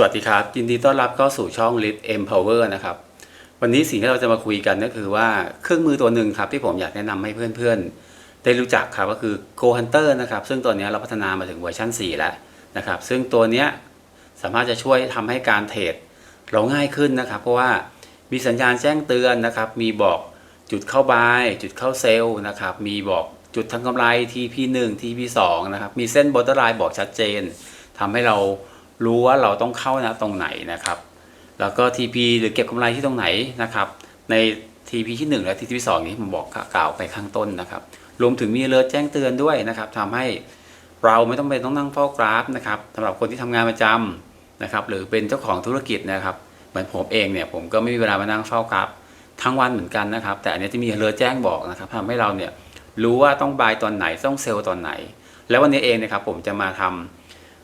สวัสดีครับ ยินดีต้อนรับเข้าสู่ช่อง Lit Empower นะครับ วันนี้สิ่งที่เราจะมาคุยกันก็คือว่าเครื่องมือตัวหนึ่งครับที่ผมอยากแนะนำให้เพื่อนๆ ได้รู้จักครับก็คือ Go Hunter นะครับ ซึ่งตัวนี้เราพัฒนามาถึงเวอร์ชัน4 แล้วนะครับ ซึ่งตัวนี้สามารถจะช่วยทำให้การเทรดเราง่ายขึ้นนะครับ เพราะว่ามีสัญญาณแจ้งเตือนนะครับ มีบอกจุดเข้าบาย จุดเข้าเซลล์นะครับ มีบอกจุดทำกำไร TP1 TP2 นะครับ มีเส้นบอ r เ e อร์ไลน์บอกชัดเจนทำให้เรา รู้ว่าเราต้องเข้านะตรงไหนนะครับ แล้วก็ TP หรือเก็บกำไรที่ตรงไหนนะครับ ใน TP ที่ 1 และ TP ที่2นี้ผมบอกกล่าวไปข้างต้นนะครับ รวมถึงมีเลิแจ้งเตือนด้วยนะครับทำให้เราไม่ต้องไปต้องนั่งเฝ้ากราฟนะครับสำหรับคนที่ทำงานประจำนะครับ หรือเป็นเจ้าของธุรกิจนะครับ เหมือนผมเองเนี่ยผมก็ไม่มีเวลามานั่งเฝ้ากราฟทั้งวันเหมือนกันนะครับ แต่อันนี้ที่มีเลิแจ้งบอกนะครับทำให้เราเนี่ยรู้ว่าต้องบายตอนไหนต้องเซลล์ตอนไหน แล้ววันนี้เองนะครับผมจะมาทำ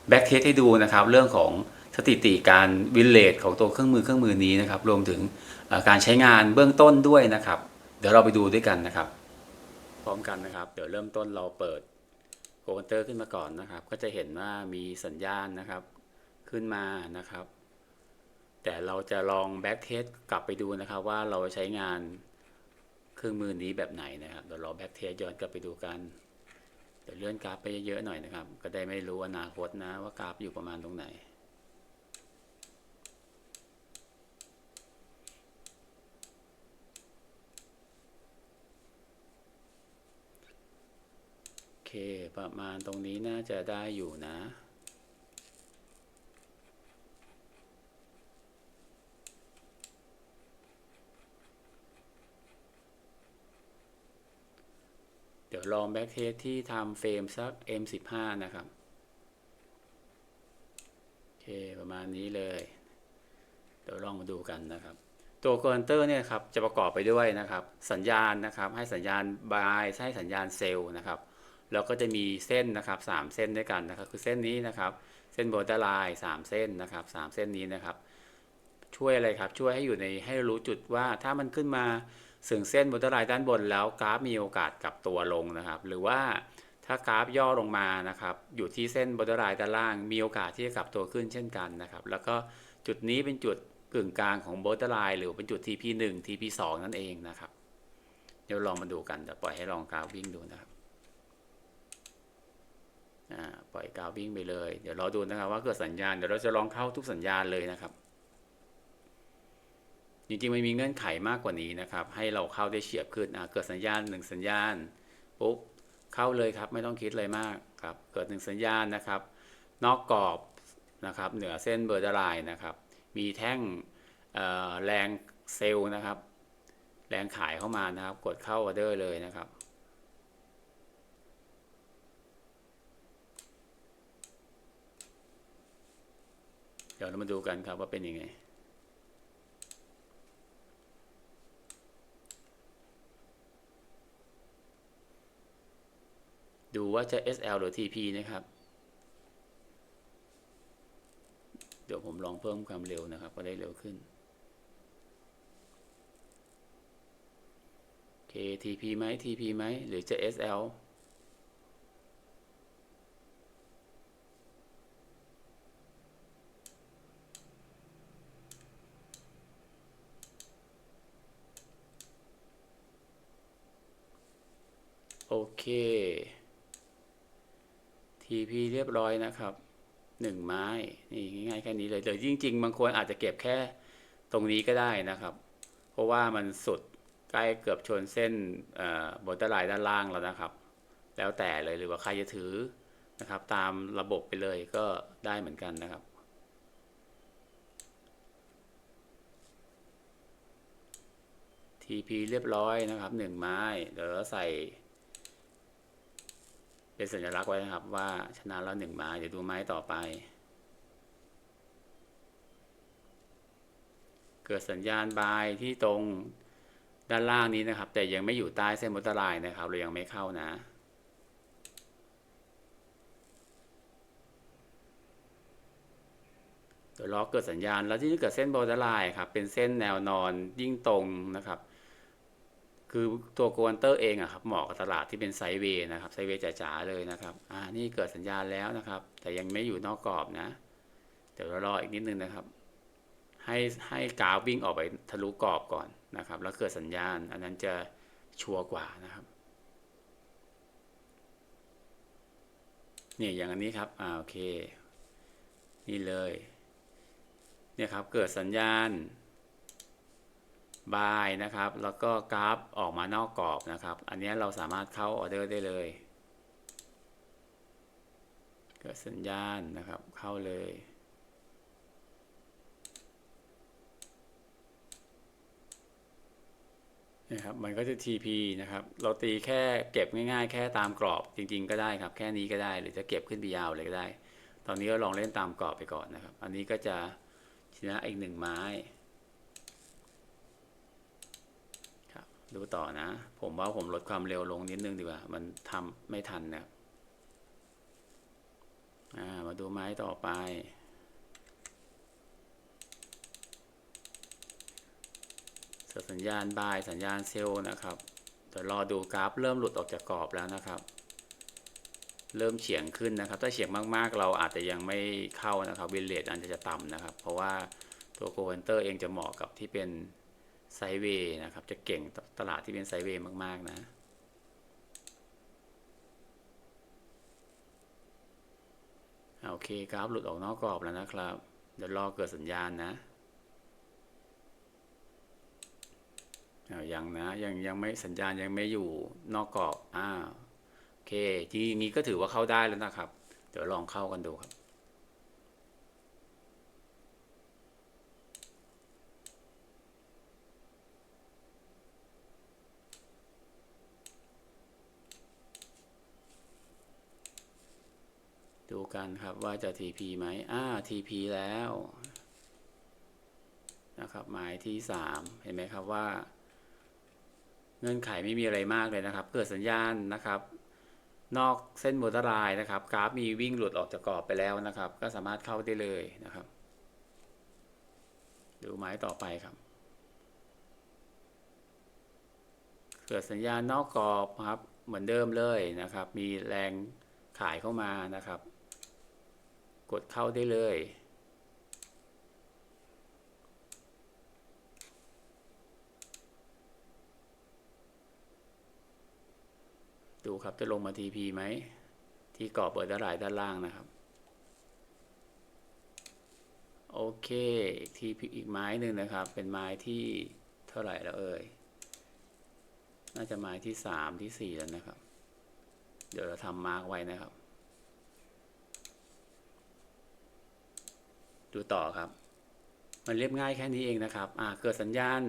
แบ็กเทสให้ดูนะครับเรื่องของสถิติการวินเลทของตัวเครื่องมือเครื่องมือนี้นะครับรวมถึงการใช้งานเบื้องต้นด้วยนะครับ เดี๋ยวเราไปดูด้วยกันนะครับ พร้อมกันนะครับ เดี๋ยวเริ่มต้นเราเปิดโคเตอร์ขึ้นมาก่อนนะครับ ก็จะเห็นว่ามีสัญญาณนะครับขึ้นมานะครับ แต่เราจะลองแบ็กเทสกลับไปดูนะครับ ว่าเราใช้งานเครื่องมือนี้แบบไหนนะครับเดี๋ยวเราแบ็กเทสย้อนกลับไปดูกัน เดี๋ยวเลื่อนกราฟไปเยอะๆหน่อยนะครับ ก็ได้ไม่รู้อนาคตนะว่ากราฟอยู่ประมาณตรงไหน โอเค ประมาณตรงนี้น่าจะได้อยู่นะ ดี๋ยวลองแบ็กเทสที่ทำเฟรมสัก M15 นะครับโอเคประมาณนี้เลย เดี๋ยวลองมาดูกันนะครับตัวคอนเตอร์เนี่ยครับจะประกอบไปด้วยนะครับ สัญญาณนะครับ ให้สัญญาณ buy ให้สัญญาณเซลล์นะครับแล้วก็จะมีเส้นนะครับสามเส้นด้วยกันนะครับ คือเส้นนี้นะครับ เส้นโบตไลน์สามเส้นนะครับสามเส้นนี้นะครับ ช่วยอะไรครับช่วยให้อยู่ในให้รู้จุดว่าถ้ามันขึ้นมา สึงเส้นบนตรายด้านบนแล้วกราฟมีโอกาสกลับตัวลงนะครับ หรือว่าถ้ากราฟย่อลงมานะครับอยู่ที่เส้นบนตรายด้านล่าง มีโอกาสที่จะกลับตัวขึ้นเช่นกันนะครับ แล้วก็จุดนี้เป็นจุดกึ่งกลางของบนตรายหรือเป็นจุด TP1 TP2 นั่นเองนะครับ เดี๋ยวลองมาดูกันเดี๋ยวปล่อยให้ลองกราฟวิ่งดูนะครับอ่าปล่อยกราฟวิ่งไปเลย เดี๋ยวรอดูนะครับว่าเกิดสัญญาณเดี๋ยวเราจะลองเข้าทุกสัญญาณเลยนะครับ จริงๆมันมีเงื่อนไขมากกว่านี้นะครับ ให้เราเข้าได้เฉียบขึ้นอะเกิดสัญญาณหนึ่งสัญญาณปุ๊บเข้าเลยครับไม่ต้องคิดเลยมากครับเกิดหนึ่งสัญญาณนะครับ นอกกรอบนะครับเหนือเส้นเบอร์เดอร์ไลน์นะครับ มีแท่งแรงเซลล์นะครับ แรงขายเข้ามานะครับ กดเข้าออเดอร์เลยนะครับเดี๋ยวเรามาดูกันครับว่าเป็นยังไง ดูว่าจะ SL หรือ TP นะครับ เดี๋ยวผมลองเพิ่มความเร็วนะครับ ก็ได้เร็วขึ้น โอเค TP ไหม TP ไหม หรือจะ SL โอเค TP เรียบร้อยนะครับหนึ่งไม้นี่ง่ายๆแค่นี้เลยเดี๋ยวจริง ๆ บางคนอาจจะเก็บแค่ตรงนี้ก็ได้นะครับ เพราะว่ามันสุดใกล้เกือบชนเส้นบนตลายด้านล่างแล้วนะครับ แล้วแต่เลยหรือว่าใครจะถือนะครับ ตามระบบไปเลยก็ได้เหมือนกันนะครับ TP เรียบร้อยนะครับหนึ่งไม้ เดี๋ยวเราใส่ เป็นสัญลักษณ์ไว้นะครับว่าชนะแล้วหนึ่งไม้เดี๋ยวดูไม้ต่อไป เกิดสัญญาณบายที่ตรงด้านล่างนี้นะครับ แต่ยังไม่อยู่ใต้เส้นมอเตร์ไลน์นะครับเรายังไม่เข้านะเดี๋ยวรอเกิดสัญญาณแล้วที่เกิดเส้นบอดไลน์ครับเป็นเส้นแนวนอนยิ่งตรงนะครับ คือตัวโกวนเตอร์เองอะครับเหมาะกับตลาดที่เป็นไซเวย์นะครับไซเวย์จ๋าๆเลยนะครับอ่านี่เกิดสัญญาณแล้วนะครับ แต่ยังไม่อยู่นอกกรอบนะ เดี๋ยวรารออีกนิดนึงนะครับ ให้ให้กราฟวิ่งออกไปทะลุกรอบก่อนนะครับ แล้วเกิดสัญญาณ อันนั้นจะชัวร์กว่านะครับนี่อย่างอันนี้ครับอ่าโอเค นี่เลยเนี่ยครับเกิดสัญญาณ บายนะครับ แล้วก็กราฟออกมานอกกรอบนะครับ อันนี้เราสามารถเข้าออเดอร์ได้เลยเกิดสัญญาณนะครับเข้าเลยนะครับมันก็จะ TP นะครับ เราตีแค่เก็บง่ายๆ แค่ตามกรอบจริง ๆ ก็ได้ครับ แค่นี้ก็ได้หรือจะเก็บขึ้นไปยาวเลยก็ได้ ตอนนี้ก็ลองเล่นตามกรอบไปก่อนนะครับ อันนี้ก็จะชนะอีกหนึ่งไม้ ครับ ดูต่อนะ ผมว่าผมลดความเร็วลงนิดนึงดีกว่า มันทำไม่ทันนะครับอ่ามาดูไม้ต่อไป สัญญาณบายสัญญาณเซลล์นะครับเดี๋ยวรอดูกราฟเริ่มหลุดออกจากกรอบแล้วนะครับ เริ่มเฉียงขึ้นนะครับ ถ้าเฉียงมากๆ เราอาจจะยังไม่เข้านะครับวินเลทอันจะต่ำนะครับ เพราะว่าตัวโกเวนเตอร์เองจะเหมาะกับที่เป็นไซเวย์นะครับ จะเก่ง ตลาดที่เป็นไซเวย์มาก ๆ นะโอเคกราฟหลุดออกนอกกรอบแล้วนะครับ เดี๋ยวรอเกิดสัญญาณนะยังนะยังยังไม่สัญญาณยังไม่อยู่นอกกรอบอ่าโอเคทีนี้ก็ถือว่าเข้าได้แล้วนะครับ เดี๋ยวลองเข้ากันดูครับ ดูกันครับว่าจะ TP ไหมอ่า TP แล้วนะครับหมายที่ 3 เห็นไหมครับว่า เงื่อนไขไม่มีอะไรมากเลยนะครับ เกิดสัญญาณนะครับ นอกเส้นมอเตอร์ไลน์นะครับ กราฟมีวิ่งหลุดออกจากกรอบไปแล้วนะครับ ก็สามารถเข้าได้เลยนะครับ ดูไม้ต่อไปครับ เกิดสัญญาณนอกกรอบครับเหมือนเดิมเลยนะครับ มีแรงขายเข้ามานะครับ กดเข้าได้เลย ดูครับจะลงมา TP ไหม ที่กรอบเปิดด้านหลายด้านล่างนะครับ โอเคอีกทีอีกไม้หนึ่งนะครับ เป็นไม้ที่เท่าไหร่แล้วเอ่ย น่าจะไม้ที่สามที่สี่แล้วนะครับ เดี๋ยวเราทำมาร์กไว้นะครับ ดูต่อครับ มันเรียบง่ายแค่นี้เองนะครับอ่าเกิดสัญญาณ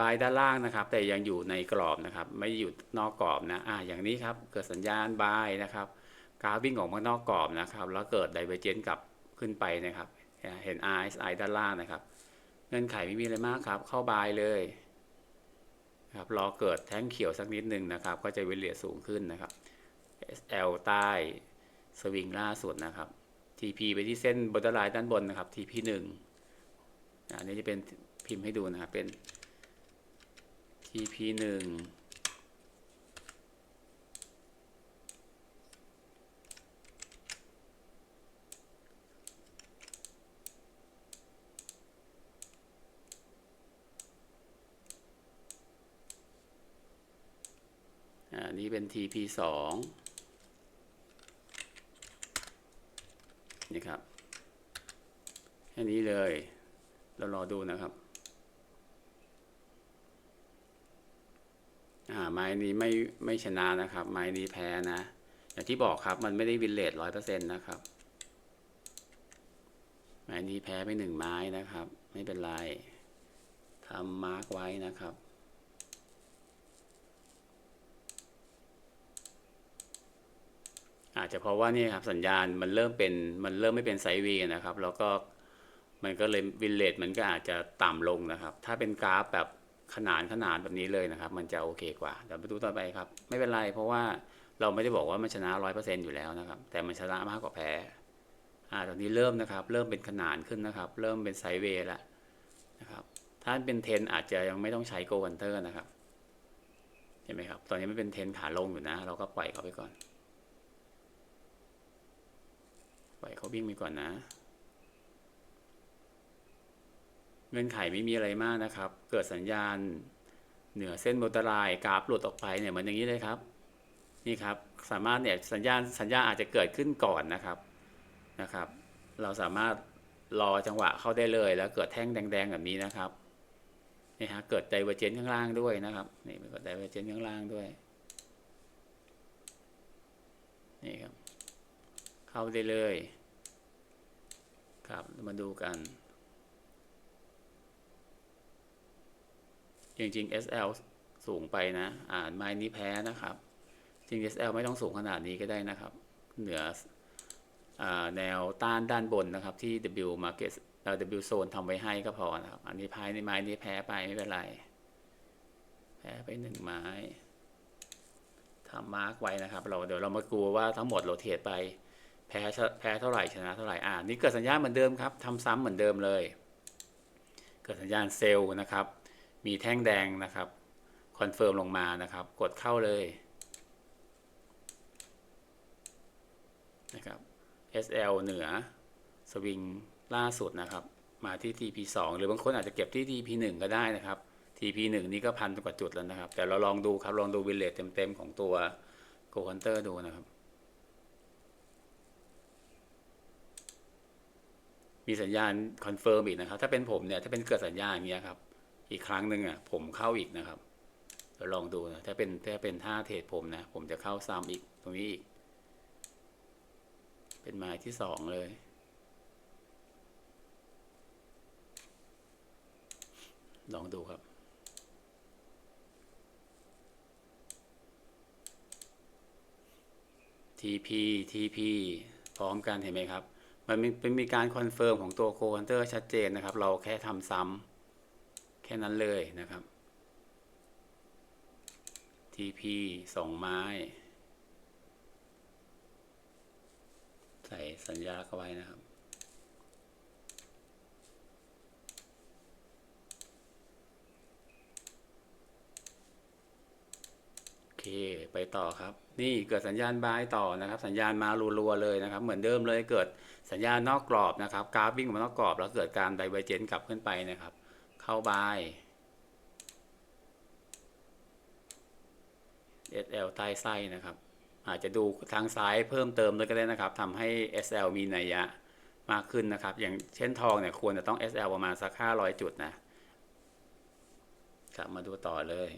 บายด้านล่างนะครับ แต่ยังอยู่ในกรอบนะครับ ไม่อยู่นอกกรอบนะอ่าอย่างนี้ครับ เกิดสัญญาณบายนะครับกราฟวิ่งออกมานอกกรอบนะครับ แล้วเกิดไดเวอร์เจนกลับขึ้นไปนะครับ เห็น RSI ด้านล่างนะครับเงื่อนไขไม่มีอะไรมากครับ เข้าบายเลยครับรอเกิดแท่งเขียวสักนิดหนึ่งนะครับ ก็จะเวลียสูงขึ้นนะครับ SL ใต้สวิงล่าสุดนะครับ TP ไปที่เส้นบอร์ดไลน์ด้านบนนะครับ TP 1อันนี้จะเป็นพิมพ์ให้ดูนะครับ เป็น TP 1อันนี้เป็น TP 2 ค่นี้เลย เรารอดูนะครับไม้นี้ไม่ไม่ชนะนะครับ ไม้นี้แพ้นะ อย่างที่บอกครับมันไม่ได้วินเลทร้อยเปอร์เซ็นต์นะครับ ไม้นี้แพ้ไปหนึ่งไม้นะครับ ไม่เป็นไรทำมาร์กไว้นะครับอาจจะเพราะว่านี่ครับสัญญาณมันเริ่มเป็นมันเริ่มไม่เป็นไซวย์นะครับ แล้วก็ มันก็เลยวินเลทมันก็อาจจะต่ำลงนะครับ ถ้าเป็นกราฟแบบขนานขนานแบบนี้เลยนะครับ มันจะโอเคกว่าเดี๋ยวไปดูต่อไปครับ ไม่เป็นไรเพราะว่าเราไม่ได้บอกว่ามันชนะร้อยเปอร์เซ็นอยู่แล้วนะครับ แต่มันชนะมากกว่าแพ้อ่าตอนนี้เริ่มนะครับ เริ่มเป็นขนานขึ้นนะครับ เริ่มเป็นไซด์เวย์แล้วนะครับ ถ้าเป็นเทนอาจจะยังไม่ต้องใช้โกวันเตอร์นะครับเห็นไหมครับ ตอนนี้ไม่เป็นเทนขาลงอยู่นะ เราก็ปล่อยเขาไปก่อน ปล่อยเขาวิ่งไปก่อนนะ เงื่อนไขไม่มีอะไรมากนะครับ เกิดสัญญาณเหนือเส้นโมตรายกราฟหลุดออกไปเนี่ยเหมือนอย่างนี้เลยครับ นี่ครับสามารถเนี่ยสัญญาณสัญญาณอาจจะเกิดขึ้นก่อนนะครับนะครับ เราสามารถรอจังหวะเข้าได้เลยแล้วเกิดแท่งแดงๆแบบนี้นะครับนี่ฮะเกิดไดเวอร์เจนข้างล่างด้วยนะครับนี่เกิดไดเวอร์เจนข้างล่างด้วยนี่ครับเข้าได้เลย ครับมาดูกัน จริงๆ SL สูงไปนะ อ่านไม้นี้แพ้นะครับ จริง SL ไม่ต้องสูงขนาดนี้ก็ได้นะครับ เหนืออแนวต้านด้านบนนะครับ ที่ W market เอ W zone ทำไว้ให้ก็พอนะครับ อันนี้พายในไม้นี้แพ้ไปไม่เป็นไร แพ้ไปหนึ่งไม้ทำมาร์กไว้นะครับ เราเดี๋ยวเรามากลัวว่าทั้งหมดเราเทรดไป แพ้ชะแพ้เท่าไหร่ชนะเท่าไหร่อ่านี่เกิดสัญญาณเหมือนเดิมครับทำซ้ำเหมือนเดิมเลย เกิดสัญญาณเซลล์นะครับ มีแท่งแดงนะครับคอนเฟิร์มลงมานะครับ กดเข้าเลยนะครับ SL เหนือสวิงล่าสุดนะครับ มาที่ TP2 หรือบางคนอาจจะเก็บที่ TP1 ก็ได้นะครับ TP1 นี่ก็พันกว่าจุดแล้วนะครับ แต่เราลองดูครับ ลองดูวิลเลจเต็มๆของตัว Go Hunter ดูนะครับ มีสัญญาณคอนเฟิร์มอีกนะครับ ถ้าเป็นผมเนี่ย ถ้าเป็นเกิดสัญญาณอย่างเงี้ยครับ อีกครั้งหนึ่งอะผมเข้าอีกนะครับเดี๋ยวลองดูนะถ้าเป็นถ้าเป็นท่าเทรดผมนะ ผมจะเข้าซ้ำอีกตรงนี้อีก เป็นไม้ที่สองเลย ลองดูครับ TP TP พร้อมกันเห็นไหมครับ มันมีเป็นมีการคอนเฟิร์มของตัวโค h ันเตอร์ชัดเจนนะครับ เราแค่ทำซ้ำ ค่นั้นเลยนะครับ TP สองไม้ ใส่สัญญาเข้าไว้นะครับ โอเค ไปต่อครับ นี่เกิดสัญญาณบายต่อนะครับ สัญญาณมารัวๆเลยนะครับ เหมือนเดิมเลยเกิดสัญญาณนอกกรอบนะครับ กราฟวิ่งออกมานอกกรอบ แล้วเกิดการไดเวอร์เจนกลับขึ้นไปนะครับ เข้าบาย SL ใต้ไส้นะครับ อาจจะดูทางซ้ายเพิ่มเติมเลยก็ได้นะครับทำให้ SL มีนัยยะมากขึ้นนะครับ อย่างเช่นทองเนี่ยควรจะต้อง SL ประมาณสัก 500 จุดนะครับมาดูต่อเลย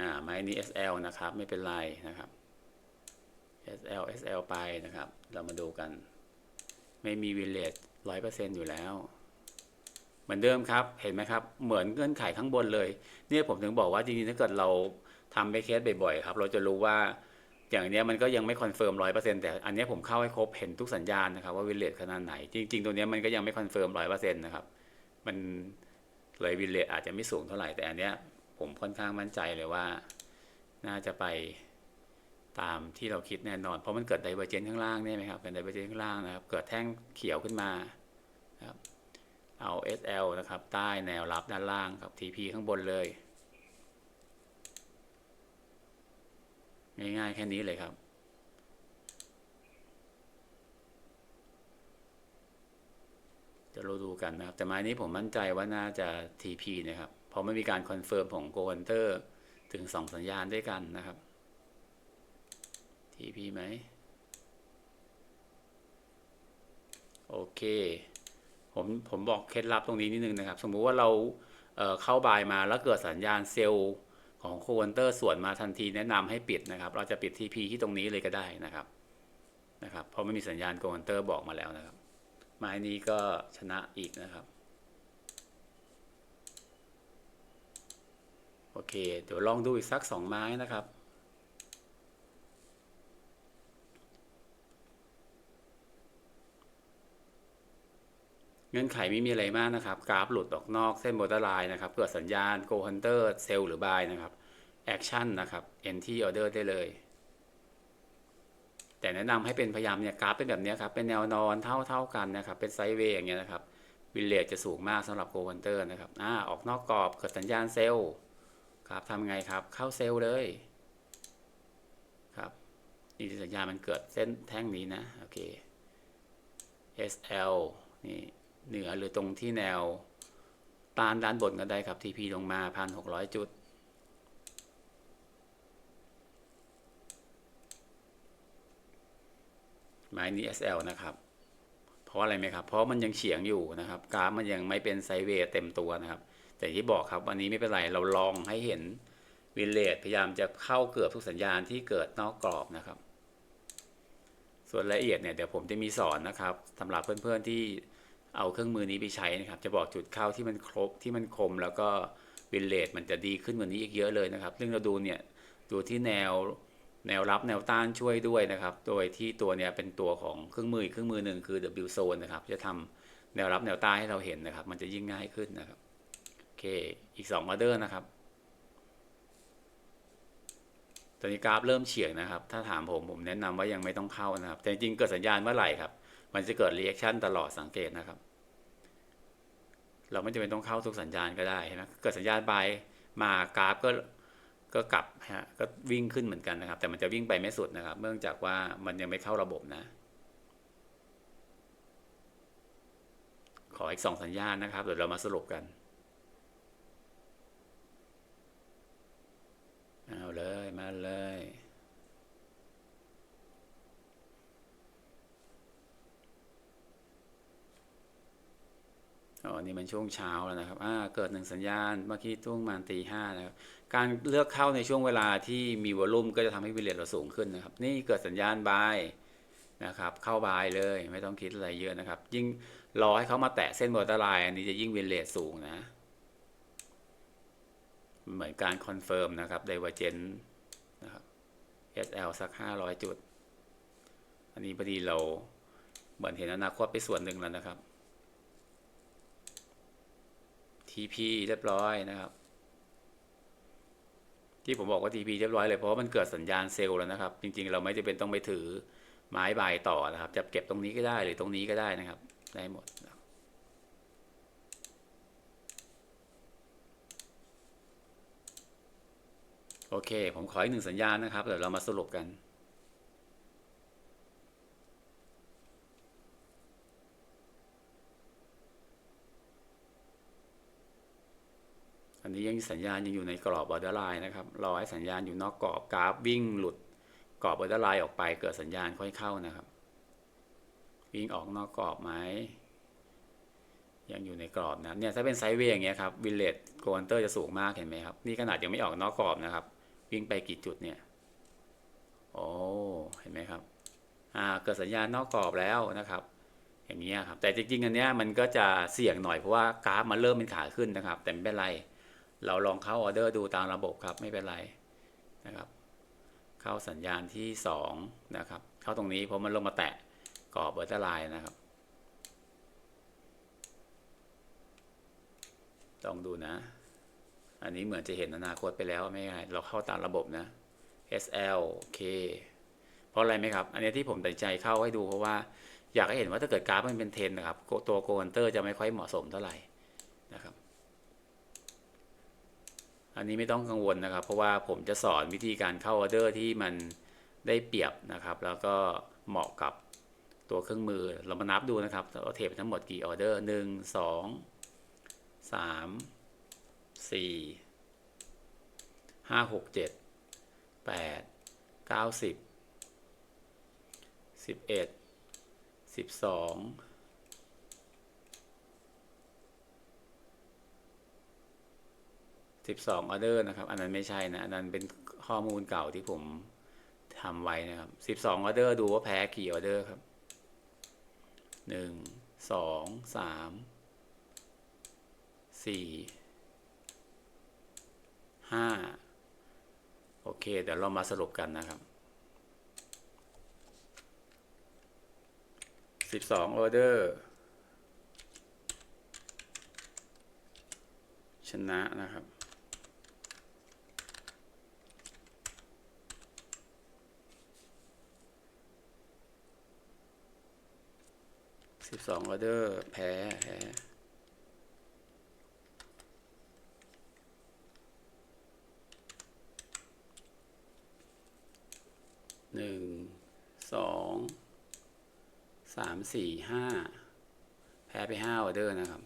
อ่าไม้นี้ SL นะครับ ไม่เป็นไรนะครับ SL SL ไปนะครับ เรามาดูกัน ไม่มีวิลเลจ ร้อยเปอร์เซ็นอยู่แล้ว เหมือนเดิมครับ เห็นไหมครับ เหมือนเงื่อนไขข้างบนเลย เนี่ยผมถึงบอกว่าจริงๆถ้าเกิดเราทำไปเคสบ่อยๆครับ เราจะรู้ว่าอย่างเนี้ยมันก็ยังไม่คอนเฟิร์มร้อยเปอร์เซ็นแต่อันนี้ผมเข้าให้ครบเห็นทุกสัญญาณนะครับว่าวิลเลจขนาดไหน จริง ๆ ตัวเนี้ยมันก็ยังไม่คอนเฟิร์มร้อยเปอร์เซ็นนะครับ มันเลยวิลเลจอาจจะไม่สูงเท่าไหร่แต่อันเนี้ยผมค่อนข้างมั่นใจเลยว่า น่าจะไป ตามที่เราคิดแน่นอน เพราะมันเกิดไดเวอร์เจนข้างล่างเนี่ยไหมครับเป็นไดเวอร์เจนข้างล่างนะครับ เกิดแท่งเขียวขึ้นมาครับเอา SL นะครับ ใต้แนวรับด้านล่างครับ TP ข้างบนเลย ง่ายๆแค่นี้เลยครับ จะเราดูกันนะครับ แต่ไม้นี้ผมมั่นใจว่าน่าจะ TP นะครับ เพราะไม่มีการคอนเฟิร์มของ Go Hunter ถึง 2 สัญญาณด้วยกันนะครับ TP ไหม โอเค ผมผมบอกเคล็ดลับตรงนี้นิดนึงนะครับ สมมุติว่าเราเเข้าบายมาแล้วเกิดสัญญาณเซลล์ของโคเวนเตอร์ส่วนมาทันทีแนะนำให้ปิดนะครับ เราจะปิด TP ที่ตรงนี้เลยก็ได้นะครับนะครับ เพราะไม่มีสัญญาณโคเวนเตอร์บอกมาแล้วนะครับไม้นี้ก็ชนะอีกนะครับโอเค เดี๋ยวลองดูอีกสักสองไม้นะครับ เงื่อนไขไม่มีอะไรมากนะครับ กราฟหลุดออกนอกเส้นบอร์เดไลน์นะครับ เกิดสัญญาณ Go Hunter Sell หรือ Buy นะครับ Action นะครับ Entry Order ได้เลย แต่แนะนำให้เป็นพยายามเนี่ยกราฟเป็นแบบนี้ครับ เป็นแนวนอนเท่าเท่ากันนะครับ เป็นไซด์เวย์อย่างเงี้ยนะครับวิลเลจจะสูงมากสำหรับ Go Hunter นะครับอ่าออกนอกกรอบเกิดสัญญาณเซลล์ครับทำไงครับ เข้าเซลล์เลยครับนี่สัญญาณมันเกิดเส้นแท่งนี้นะ โอเค SL นี่ เหนือหรือตรงที่แนวต้านด้านบนก็ได้ครับ TP ลงมาพันหกร้อยจุด หมายนี้ SL นะครับ เพราะอะไรไหมครับ เพราะมันยังเฉียงอยู่นะครับ กราฟมันยังไม่เป็นไซเวย์เต็มตัวนะครับ แต่ที่บอกครับวันนี้ไม่เป็นไร เราลองให้เห็นวินเลทพยายามจะเข้าเกือบทุกสัญญาณที่เกิดนอกกรอบนะครับ ส่วนรายละเอียดเนี่ยเดี๋ยวผมจะมีสอนนะครับสำหรับเพื่อนๆที่ เอาเครื่องมือนี้ไปใช้นะครับ จะบอกจุดเข้าที่มันครบที่มันคม แล้วก็วินเลทมันจะดีขึ้นกว่านี้อีกเยอะเลยนะครับ ซึ่งเราดูเนี่ยดูที่แนวแนวรับแนวต้านช่วยด้วยนะครับ โดยที่ตัวเนี้ยเป็นตัวของเครื่องมือเครื่องมือหนึ่งคือ W zone นะครับ จะทำแนวรับแนวต้านให้เราเห็นนะครับ มันจะยิ่งง่ายขึ้นนะครับโอเคอีก2ออเดอร์นะครับตอนนี้กราฟเริ่มเฉียงนะครับ ถ้าถามผมผมแนะนำว่ายังไม่ต้องเข้านะครับ แต่จริงๆเกิดสัญญาณเมื่อไหร่ครับ มันจะเกิดรีแอคชั่นตลอดสังเกตนะครับ เราไม่จำเป็นต้องเข้าทุกสัญญาณก็ได้ใช่ไหมเกิดสัญญาณบายมากราฟก็ก็กลับฮะก็วิ่งขึ้นเหมือนกันนะครับ แต่มันจะวิ่งไปไม่สุดนะครับ เนื่องจากว่ามันยังไม่เข้าระบบนะ ขออีกสองสัญญาณนะครับเดี๋ยวเรามาสรุปกันเอาเลยมาเลย อ๋อนี่มันช่วงเช้าแล้วนะครับ อ่า เกิดหนึ่งสัญญาณ เมื่อกี้ช่วงประมาณตีห้านะครับ การเลือกเข้าในช่วงเวลาที่มีวอลุ่มก็จะทำให้วิเลตเราสูงขึ้นนะครับ นี่เกิดสัญญาณบายนะครับ เข้าบายเลยไม่ต้องคิดอะไรเยอะนะครับ ยิ่งรอให้เขามาแตะเส้นบอร์เดอร์ไลน์อันนี้จะยิ่งวิเลตสูงนะ เหมือนการคอนเฟิร์มนะครับไดเวอร์เจนนะครับ SL สัก500จุด อันนี้พอดีเราเหมือนเห็นอนาคตไปส่วนหนึ่งแล้วนะครับ TP เรียบร้อยนะครับ ที่ผมบอกว่า TP เรียบร้อยเลยเพราะมันเกิดสัญญาณเซลล์แล้วนะครับ จริงๆ เราไม่จำเป็นต้องไปถือไม้ใบต่อนะครับ จะเก็บตรงนี้ก็ได้หรือตรงนี้ก็ได้นะครับ ได้หมดโอเค ผมขออีกหนึ่งสัญญาณนะครับเดี๋ยวเรามาสรุปกัน นนี้ยังสัญญาณยังอยู่ในกรอบบอร์เดอร์ไลน์นะครับ รอให้สัญญาณอยู่นอกกรอบกราฟวิ่งหลุดกรอบบอร์เดอร์ไลน์ออกไปเกิดสัญญาณค่อยเข้านะครับ วิ่งออกนอกกรอบไหมยังอยู่ในกรอบนะเนี่ยถ้าเป็นไซด์เวย์อย่างเงี้ยครับวิลเลตโกลเตอร์จะสูงมากเห็นไหมครับ นี่ขนาดยังไม่ออกนอกกรอบนะครับ วิ่งไปกี่จุดเนี่ยโอ้เห็นไหมครับอ่าเกิดสัญญาณนอกกรอบแล้วนะครับอย่างเงี้ยครับแต่จริงๆอันเนี้ยมันก็จะเสี่ยงหน่อยเพราะว่ากราฟมันเริ่มเป็นขาขึ้นนะครับ แต่ไม่เป็นไร เราลองเข้าออเดอร์ดูตามระบบครับไม่เป็นไรนะครับ เข้าสัญญาณที่สองนะครับ เข้าตรงนี้เพราะมันลงมาแตะกรอบเบอร์เตอร์ไลน์นะครับลองดูนะ อันนี้เหมือนจะเห็นอนาคตไปแล้วไม่ไงเราเข้าตามระบบนะ SL K เพราะอะไรไหมครับ อันนี้ที่ผมตัดใจเข้าให้ดูเพราะว่าอยากให้เห็นว่าถ้าเกิดกราฟมันเป็นเทรนนะครับ ตัวโกลเตอร์จะไม่ค่อยเหมาะสมเท่าไหร่นะครับ อันนี้ไม่ต้องกังวลนะครับ เพราะว่าผมจะสอนวิธีการเข้าออเดอร์ที่มันได้เปรียบนะครับ แล้วก็เหมาะกับตัวเครื่องมือเรามานับดูนะครับเราเทปทั้งหมดกี่ออเดอร์หนึ่งสองสามสี่ห้าหกเจ็ดแปดเก้าสิบสิบเอ็ดสิบสอง สิบสองออเดอร์นะครับ อันนั้นไม่ใช่นะ อันนั้นเป็นข้อมูลเก่าที่ผมทำไว้นะครับสิบสองออเดอร์ดูว่าแพ้กี่ออเดอร์ครับหนึ่งสองสามสี่ห้าโอเค เดี๋ยวเรามาสรุปกันนะครับสิบสองออเดอร์ชนะนะครับ สิบสองออเดอร์แพ้แพ้หนึ่งสองสามสี่ห้าแพ้ไป5ออเดอร์นะครับ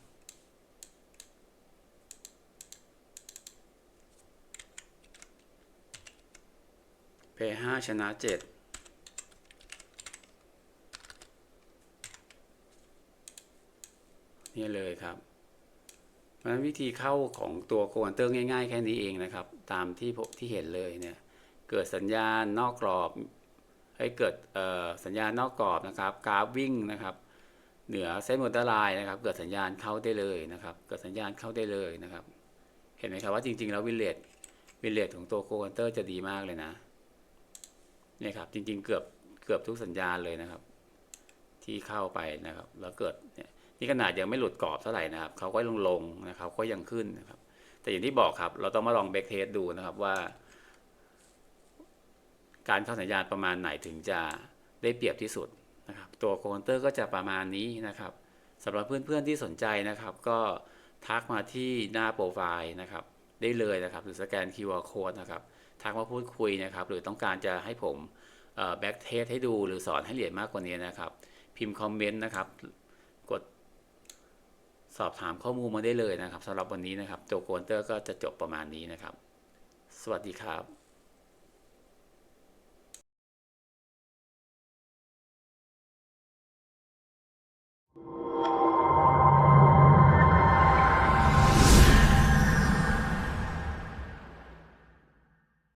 เพย์ห้าชนะเจ็ด นี่เลยครับเพราะฉะนั้นวิธีเข้าของตัวโควันเตอร์ง่าย ๆ แค่นี้เองนะครับ ตามที่ที่เห็นเลยเนี่ยเกิดสัญญาณนอกกรอบให้เกิดสัญญาณนอกกรอบนะครับ กราฟวิ่งนะครับ เหนือเส้นมอเตอร์ไลน์นะครับ เกิดสัญญาณเข้าได้เลยนะครับ เกิดสัญญาณเข้าได้เลยนะครับ เห็นไหมครับว่าจริง ๆ แล้ววินเลตวินเลตของตัวโควันเตอร์จะดีมากเลยนะนี่ครับจริงๆเกือบเกือบทุกสัญญาณเลยนะครับ ที่เข้าไปนะครับ แล้วเกิดเนี่ย นี่ขนาดยังไม่หลุดกรอบเท่าไหร่นะครับเขาก็ลงลงนะครับก็ยังขึ้นนะครับ แต่อย่างที่บอกครับ เราต้องมาลองเบรกเทสดูนะครับว่า การเข้าสัญญาณประมาณไหนถึงจะได้เปรียบที่สุดนะครับ ตัวโคอนเตอร์ก็จะประมาณนี้นะครับสำหรับเพื่อนๆที่สนใจนะครับ ก็ทักมาที่หน้าโปรไฟล์นะครับ ได้เลยนะครับ หรือสแกน QR code นะครับ ทักมาพูดคุยนะครับ หรือต้องการจะให้ผมแบ็กเทสให้ดูหรือสอนให้ละเอียดมากกว่านี้นะครับ พิมพ์คอมเมนต์นะครับ สอบถามข้อมูลมาได้เลยนะครับสำหรับวันนี้นะครับโจโกนเตอร์ก็จะจบประมาณนี้นะครับ สวัสดีครับ